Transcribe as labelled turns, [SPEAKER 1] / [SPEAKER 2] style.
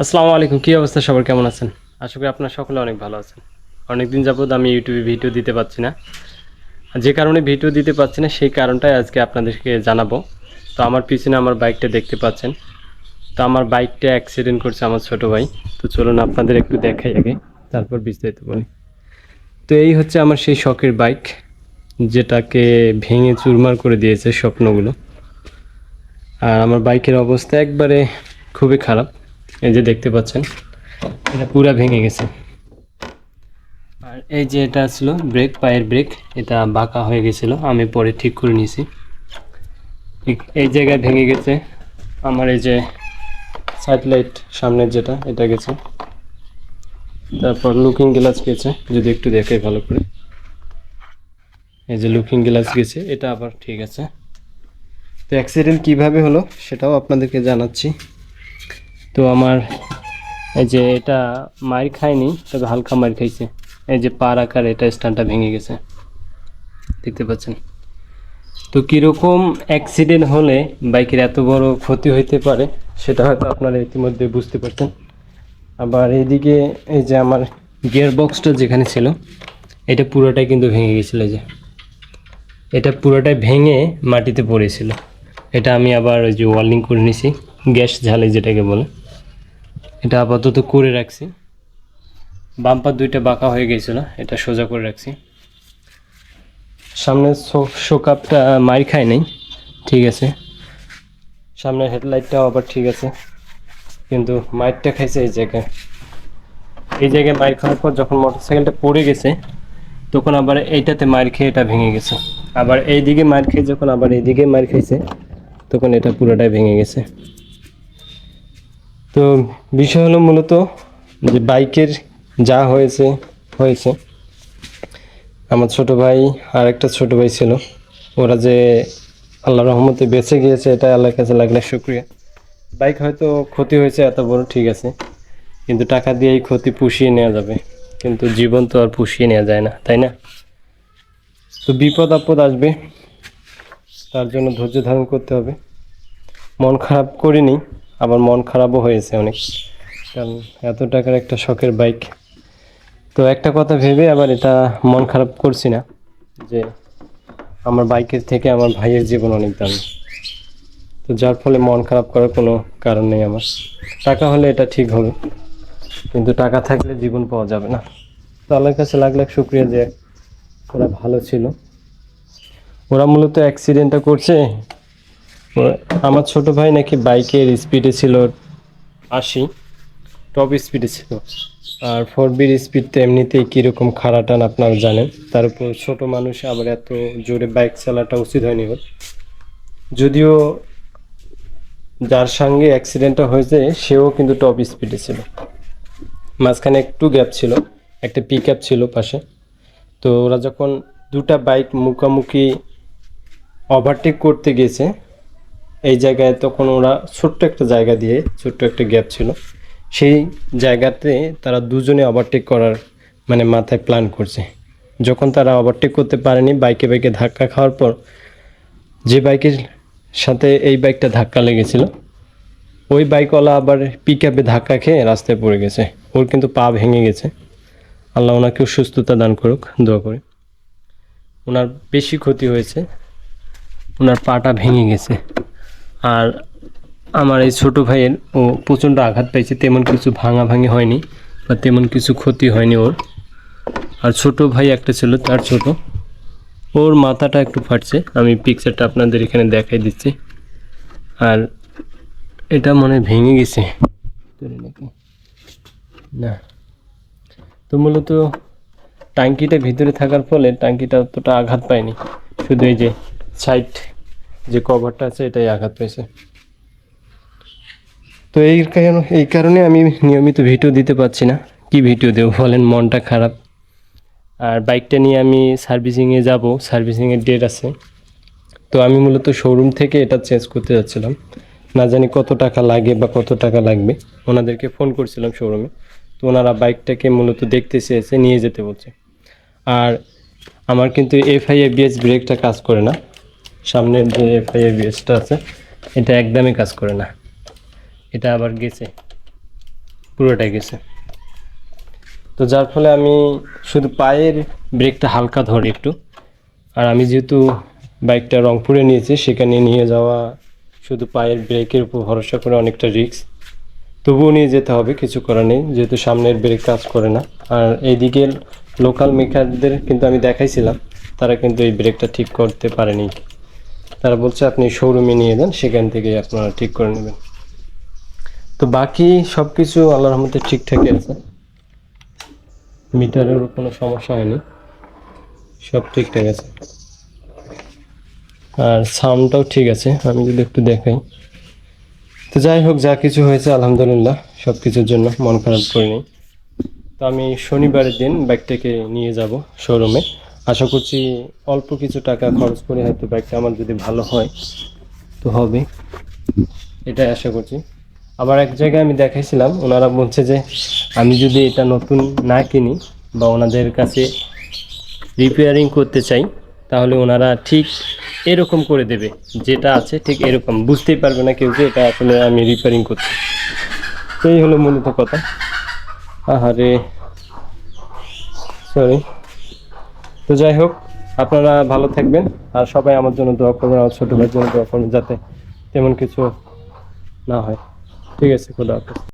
[SPEAKER 1] আসসালামু আলাইকুম, কী অবস্থা? সবার কেমন আছেন? আশা করি আপনারা সকলে অনেক ভালো আছেন। অনেকদিন যাবত আমি ইউটিউবে ভিডিও দিতে পারছি না। যে কারণে ভিডিও দিতে পারছি না, সেই কারণটাই আজকে আপনাদেরকে জানাব। তো আমার পিছনে আমার বাইকটা দেখতে পাচ্ছেন। তো আমার বাইকটা অ্যাক্সিডেন্ট করছে আমার ছোট ভাই। তো চলুন আপনাদের একটু দেখাই আগে, তারপর বিস্তারিত বলি। তো এই হচ্ছে আমার সেই শখের বাইক, যেটাকে ভেঙে চুরমার করে দিয়েছে স্বপ্নগুলো। আর আমার বাইকের অবস্থা একবারে খুবই খারাপ। এই যে দেখতে পাচ্ছেন, এটা পুরা ভেঙে গেছে। আর এই যে এটা ছিল ব্রেক, পায়ের ব্রেক, এটা বাঁকা হয়ে গেছিল, আমি পরে ঠিক করে নিয়েছি। ঠিক এই জায়গায় ভেঙে গেছে, আমার এই যে সাইড লাইট সামনের যেটা, এটা গেছে। তারপর লুকিং গ্লাস গেছে, যদি একটু দেখে ভালো করে। এই যে লুকিং গ্লাস গেছে, এটা আবার ঠিক আছে। তো অ্যাক্সিডেন্ট কীভাবে হলো, সেটাও আপনাদেরকে জানাচ্ছি। তো আমার এই যে এটা মার খায়নি, তবে হালকা মার খাইছে। এই যে পার আকার, এটা স্ট্যান্ডটা ভেঙে গেছে। দেখতে পাচ্ছেন। তো কীরকম অ্যাক্সিডেন্ট হলে বাইকের এত বড় ক্ষতি হইতে পারে, সেটা হয়তো আপনারা ইতিমধ্যে বুঝতে পারছেন। আবার এইদিকে এই যে আমার গিয়ার বক্সটা যেখানে ছিল, এটা পুরোটাই কিন্তু ভেঙে গেছিল যে। এটা পুরোটাই ভেঙে মাটিতে পড়েছিল। এটা আমি আবার ওই যে ওয়ার্লিং করে নিছি, গ্যাস ঝালে যেটাকে বলে। এটা আপাতত করে রাখছি। বাম্পার দুইটা বাঁকা হয়ে গেছিল, এটা সোজা করে রাখছি। সামনে শোকাপটা মার খায় নাই, ঠিক আছে। সামনের হেডলাইটটাও আবার ঠিক আছে, কিন্তু মাইরটা খাইছে এই জায়গায়। এই জায়গায় মাইর খাওয়ার পর যখন মোটরসাইকেলটা পড়ে গেছে, তখন আবার এইটাতে মার খেয়ে এটা ভেঙে গেছে। আবার এইদিকে মার খেয়ে যখন আবার এইদিকে মার খাইছে, তখন এটা পুরোটাই ভেঙে গেছে। তো বিষয় হলো মূলত যে বাইকের যা হয়েছে হয়েছে। আমার ছোট ভাই আর একটা ছোট ভাই ছিল। ওরা যে আল্লাহ রহমতে বেঁচে গিয়েছে এটা আল্লাহর কাছে লাগলে শুক্রিয়া। বাইক হয়তো ক্ষতি হয়েছে, এত বড় ঠিক আছে। কিন্তু টাকা দিয়ে এই ক্ষতি পুষিয়ে নেওয়া যাবে। কিন্তু জীবন তো আর পুষিয়ে নেওয়া যায় না, তাই না? তো বিপদ আপদ আসবে। তার জন্য ধৈর্য ধারণ করতে হবে। মন খারাপ করিনি। আবার মন খারাপও হয়েছে অনেক। কারণ এত টাকার একটা শখের বাইক। তো একটা কথা ভেবে আবার এটা মন খারাপ করছি না, যে আমার বাইকের থেকে আমার ভাইয়ের জীবন অনেক দামি। তো যার ফলে মন খারাপ করার কোনো কারণ নেই আমার। টাকা হলে এটা ঠিক হবে, কিন্তু টাকা থাকলে জীবন পাওয়া যাবে না। তো আল্লাহর কাছে লাখ লাখ শুক্রিয়া যে ওরা ভালো ছিল। ওরা মূলত অ্যাক্সিডেন্টটা করছে আমার ছোট ভাই নাকি বাইকের স্পিডে ছিল আশি টপ স্পিডে ছিল। আর ফোর বির স্পিড তো এমনিতেই কীরকম খাড়া টান আপনারা জানেন। তার উপর ছোটো মানুষ আবার এত জোরে বাইক চালাটা উচিত হয়নি ওর। যদিও যার সঙ্গে অ্যাক্সিডেন্টটা হয়েছে, সেও কিন্তু টপ স্পিডে ছিল। মাঝখানে একটু গ্যাপ ছিল, একটা পিক আপ ছিল পাশে। তো ওরা যখন দুটা বাইক মুখোমুখি ওভারটেক করতে গেছে এই জায়গায় তখন ওরা ছোট্ট একটা জায়গা দিয়ে, ছোট্ট একটা গ্যাপ ছিল। সেই জায়গাতে তারা দুজনে ওভারটেক করার মানে মাথায় প্ল্যান করছে। যখন তারা ওভারটেক করতে পারেনি বাইকে বাইকে ধাক্কা খাওয়ার পর, যে বাইকের সাথে এই বাইকটা ধাক্কা লেগেছিল, ওই বাইকওয়ালা আবার পিক আপে ধাক্কা খেয়ে রাস্তায় পড়ে গেছে। ওর কিন্তু পা ভেঙে গেছে। আল্লাহ ওনাকেও সুস্থতা দান করুক, দোয়া করে। ওনার বেশি ক্ষতি হয়েছে। ওনার পাটা ভেঙে গেছে। আর আমার এই ছোটো ভাইয়ের ও প্রচণ্ড আঘাত পাইছে তেমন কিছু ভাঙা ভাঙি হয়নি বা তেমন কিছু ক্ষতি হয়নি ওর। আর ছোট ভাই একটা ছিল, তার ছোট। ওর মাথাটা একটু ফাটছে, আমি পিকচারটা আপনাদের এখানে দেখাই দিচ্ছি। আর এটা মনে ভেঙে গেছে। না। তো মূলত টাঙ্কিটা ভিতরে থাকার ফলে টাঙ্কিটা অতটা আঘাত পায়নি। শুধু এই যে সাইড যে কভারটা আছে, এটাই আঘাত পেয়েছে। তো এই কারণে এই কারণে আমি নিয়মিত ভিডিও দিতে পারছি না। কি ভিডিও দেবো বলেন? মনটা খারাপ। আর বাইকটা নিয়ে আমি সার্ভিসিংয়ে যাব। সার্ভিসিংয়ের ডেট আছে। তো আমি মূলত শোরুম থেকে এটা চেঞ্জ করতে যাচ্ছিলাম। না জানি কত টাকা লাগে বা কত টাকা লাগবে। ওনাদেরকে ফোন করছিলাম শোরুমে তো ওনারা বাইকটাকে মূলত দেখতে চেয়েছে, নিয়ে যেতে বলছে। আর আমার কিন্তু এফআই ব্রেকটা কাজ করে না। সামনের যে এফআই এবিএসটা আছে, এটা একদমই কাজ করে না। এটা আবার গেছে। পুরোটাই গেছে। তো যার ফলে আমি শুধু পায়ের ব্রেকটা হালকা ধরি একটু। আর আমি যেহেতু বাইকটা রংপুরে নিয়েছি, সেখানে নিয়ে যাওয়া শুধু পায়ের ব্রেকের উপর ভরসা করে অনেকটা রিস্ক তবুও নিয়ে যেতে হবে, কিছু করার নেই, যেহেতু সামনের ব্রেক কাজ করে না। আর এইদিকে লোকাল মেকারদের কিন্তু আমি দেখাইছিলাম, তারা কিন্তু এই ব্রেকটা ঠিক করতে পারেনি। তারা বলছে, আপনি শোরুমে নিয়ে যান, সেখান থেকে আপনারা ঠিক করে নেবেন। তো বাকি সব কিছু আল্লাহর রহমতে ঠিকঠাকই আছে। মিটারের কোনো সমস্যা হয়নি, সব ঠিকঠাক আছে। আর সাউন্ডটাও ঠিক আছে, আমি যদি একটু দেখাই। তো যাই হোক, যা কিছু হয়েছে, আলহামদুলিল্লাহ সব কিছুর জন্য মন খারাপ করিনি। তো আমি শনিবারের দিন বাইকটাকে নিয়ে যাব শোরুমে আশা করছি অল্প কিছু টাকা খরচ করে হয়তো বাইকটা আমার যদি ভালো হয়, তো হবে। এটাই আশা করছি। আবার এক জায়গায় আমি দেখাইছিলাম, ওনারা বলছে যে আমি যদি এটা নতুন না কিনি বা ওনাদের কাছে রিপেয়ারিং করতে চাই, তাহলে ওনারা ঠিক এরকম করে দেবে। যেটা আছে ঠিক এরকম। বুঝতেই পারবে না কেউ যে এটা আসলে আমি রিপেয়ারিং করছি। তো এই হলো মূলত কথা। আহারে সরি তো যাই হোক, আপনারা ভালো থাকবেন আর সবাই আমার জন্য দোয়া করবেন, আমার ছোটো ভাইয়ের জন্য দোয়া করবেন যাতে তেমন কিছু না হয়। ঠিক আছে, খোদা হাফেজ।